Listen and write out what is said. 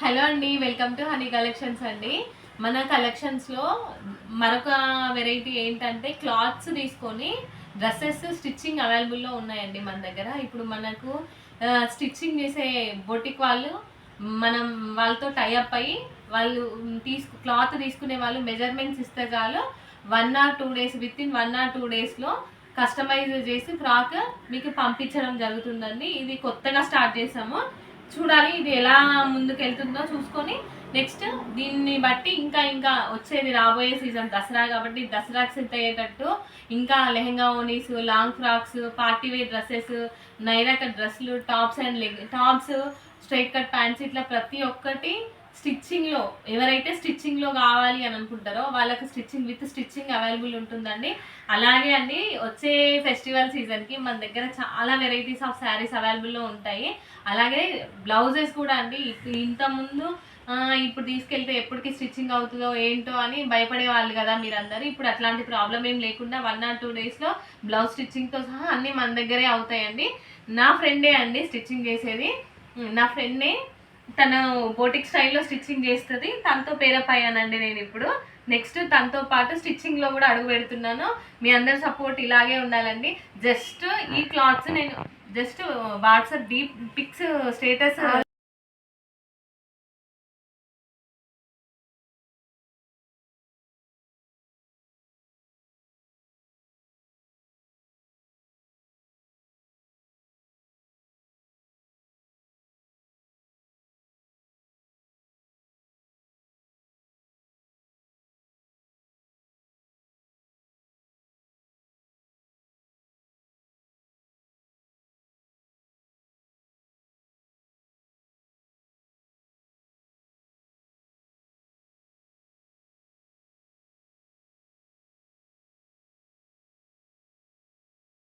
Hello అండి welcome to honey collections అండి. మన కలెక్షన్స్లో మరొక వెరైటీ ఏంటంటే క్లాత్స్ తీసుకొని డ్రెస్సెస్ స్టిచ్చింగ్ అవైలబుల్లో ఉన్నాయండి మన దగ్గర. ఇప్పుడు మనకు స్టిచ్చింగ్ చేసే బొటిక్ వాళ్ళు మనం వాళ్ళతో టైఅప్ అయ్యి వాళ్ళు తీసుకు క్లాత్ తీసుకునే వాళ్ళు మెజర్మెంట్స్ ఇస్తే చాలు one or two days within one or two డేస్లో కస్టమైజ్ చేసి ఫ్రాక్ మీకు పంపించడం జరుగుతుందండి. ఇది కొత్తగా స్టార్ట్ చేసాము. చూడాలి ఇది ఎలా ముందుకు వెళ్తుందో చూసుకొని నెక్స్ట్ దీన్ని బట్టి ఇంకా ఇంకా వచ్చేది రాబోయే సీజన్ దసరా కాబట్టి దసరాకి సెట్ అయ్యేటట్టు ఇంకా lehenga ఓనీస్ long frocks party wear dresses Naira cut డ్రెస్సులు tops and leg tops straight cut pants ఇట్లా ప్రతి ఒక్కటి స్టిచ్చింగ్లో ఎవరైతే స్టిచ్చింగ్లో కావాలి అని అనుకుంటారో వాళ్ళకి స్టిచ్చింగ్ విత్ స్టిచ్చింగ్ అవైలబుల్ ఉంటుందండి. అలాగే అండి వచ్చే ఫెస్టివల్ సీజన్కి మన దగ్గర చాలా వెరైటీస్ ఆఫ్ శారీస్ అవైలబుల్లో ఉంటాయి. అలాగే బ్లౌజెస్ కూడా అండి ఇంతకుముందు ఇప్పుడు తీసుకెళ్తే ఎప్పటికి స్టిచ్చింగ్ అవుతుందో ఏంటో అని భయపడే వాళ్ళు కదా మీరందరూ. ఇప్పుడు అట్లాంటి ప్రాబ్లం ఏం లేకుండా వన్ ఆర్ టూ డేస్లో బ్లౌజ్ స్టిచ్చింగ్తో సహా అన్నీ మన దగ్గరే అవుతాయండి. నా ఫ్రెండే అండి స్టిచ్చింగ్ చేసేది. నా ఫ్రెండ్నే తను బోటిక్ స్టైల్లో స్టిచ్చింగ్ చేస్తుంది. తనతో పేరప్ అయ్యానండి నేను ఇప్పుడు. నెక్స్ట్ తనతో పాటు స్టిచ్చింగ్లో కూడా అడుగు పెడుతున్నాను. మీ అందరి సపోర్ట్ ఇలాగే ఉండాలండి. జస్ట్ ఈ క్లాత్స్ నేను just WhatsApp DP pics status